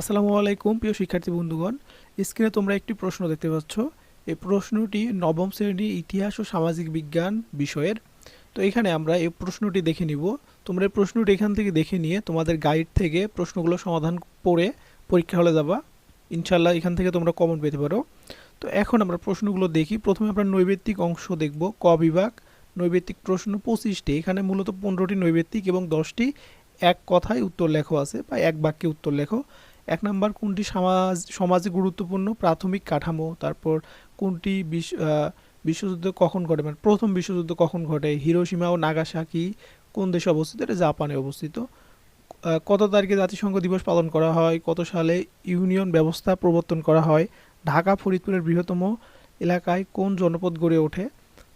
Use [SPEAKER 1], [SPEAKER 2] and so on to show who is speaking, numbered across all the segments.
[SPEAKER 1] আসসালামু আলাইকুম, প্রিয় শিক্ষার্থী বন্ধুগণ। স্ক্রিনে তোমরা একটি প্রশ্ন দেখতে পাচ্ছ। এই প্রশ্নটি নবম শ্রেণির ইতিহাস ও সামাজিক বিজ্ঞান বিষয়ের। তো এখানে আমরা এই প্রশ্নটি দেখে নিব। তোমরা এই প্রশ্নটি এখান থেকে দেখে নিয়ে তোমাদের গাইড থেকে প্রশ্নগুলো সমাধান করে পরীক্ষা হলে যাবা। ইনশাল্লাহ এখান থেকে তোমরা কমন পেতে পারো। তো এখন আমরা প্রশ্নগুলো দেখি। প্রথমে আমরা নৈবেত্তিক অংশ দেখব। ক বিভাগ। নৈবেত্তিক প্রশ্ন পঁচিশটি। এখানে মূলত পনেরোটি নৈবেত্তিক এবং দশটি এক কথায় উত্তর লেখো আছে বা এক বাক্যে উত্তর লেখো। এক নাম্বার কোনটি সমাজ, সমাজে গুরুত্বপূর্ণ, প্রাথমিক কাঠামো, তারপর কোনটি বিশ্ব বিশ্বযুদ্ধ কখন ঘটে? মানে প্রথম বিশ্বযুদ্ধ কখন ঘটে? হিরোসীমা ও নাগাসাকি কোন দেশে অবস্থিত? এটা জাপানে অবস্থিত। কত তারিখে জাতিসংঘ দিবস পালন করা হয়? কত সালে ইউনিয়ন ব্যবস্থা প্রবর্তন করা হয়? ঢাকা, ফরিদপুরের বৃহত্তম এলাকায় কোন জনপদ গড়ে ওঠে?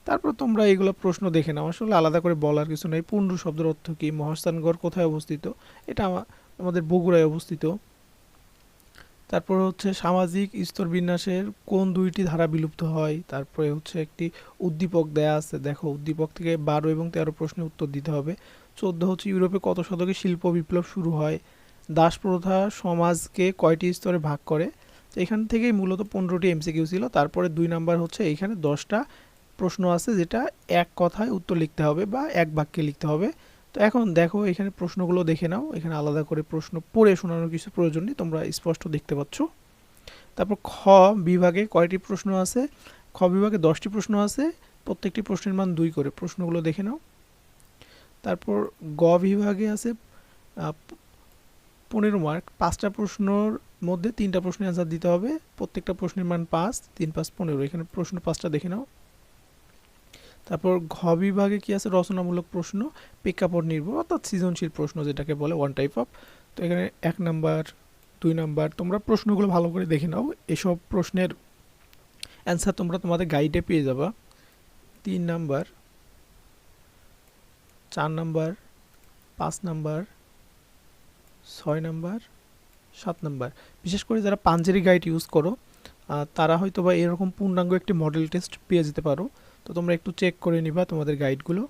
[SPEAKER 1] তারপর তোমরা এগুলো প্রশ্ন দেখে নাও। আসলে আলাদা করে বলার কিছু নেই। পুন্ডু শব্দের অর্থ কী? মহাস্থানগড় কোথায় অবস্থিত? এটা আমাদের বগুড়ায় অবস্থিত। তারপর হচ্ছে সামাজিক স্তর বিন্যাসের কোন দুইটি ধারা বিলুপ্ত হয়? তারপরে হচ্ছে একটি উদ্দীপক দেয়া আছে। দেখো, উদ্দীপক থেকে বারো এবং তেরো প্রশ্নের উত্তর দিতে হবে। চোদ্দ হচ্ছে ইউরোপে কত শতকে শিল্প বিপ্লব শুরু হয়? দাস প্রথা সমাজকে কয়টি স্তরে ভাগ করে? এখান থেকেই মূলত পনেরোটি এমসিকিউ ছিল। তারপরে দুই নাম্বার হচ্ছে এখানে দশটা প্রশ্ন আছে যেটা এক কথায় উত্তর লিখতে হবে বা এক বাক্যে লিখতে হবে। তো এখন দেখো, এখানে প্রশ্নগুলো দেখে নাও। এখানে আলাদা করে প্রশ্ন পড়ে শোনানোর কিছু প্রয়োজন নেই, তোমরা স্পষ্ট দেখতে পাচ্ছ। তারপর খ বিভাগে কয়টি প্রশ্ন আছে? খ বিভাগে দশটি প্রশ্ন আছে, প্রত্যেকটি প্রশ্নের মান দুই করে। প্রশ্নগুলো দেখে নাও। তারপর গ বিভাগে আছে পনেরো মার্ক। পাঁচটা প্রশ্নর মধ্যে তিনটা প্রশ্নের অ্যান্সার দিতে হবে। প্রত্যেকটা প্রশ্নের মান পাঁচ, তিন পাঁচ, পনেরো। এখানে প্রশ্ন পাঁচটা দেখে নাও। তারপর ঘ বিভাগে কি আছে? রচনামূলক প্রশ্ন, প্রেক্ষাপট নির্ভর, অর্থাৎ সৃজনশীল প্রশ্ন যেটাকে বলে ওয়ান টাইপ অফ তো এখানে এক নাম্বার, দুই নাম্বার, তোমরা প্রশ্নগুলো ভালো করে দেখে নাও। এসব প্রশ্নের অ্যান্সার তোমরা তোমাদের গাইডে পেয়ে যাবা। তিন নাম্বার, চার নাম্বার, পাঁচ নাম্বার, ছয় নাম্বার, সাত নাম্বার। বিশেষ করে যারা পাঞ্জেরি গাইড ইউজ করো তারা হয়তো বা এরকম পূর্ণাঙ্গ একটি মডেল টেস্ট পেয়ে যেতে পারো। তো তোমরা একটু চেক করে নিবা তোমাদের গাইডগুলো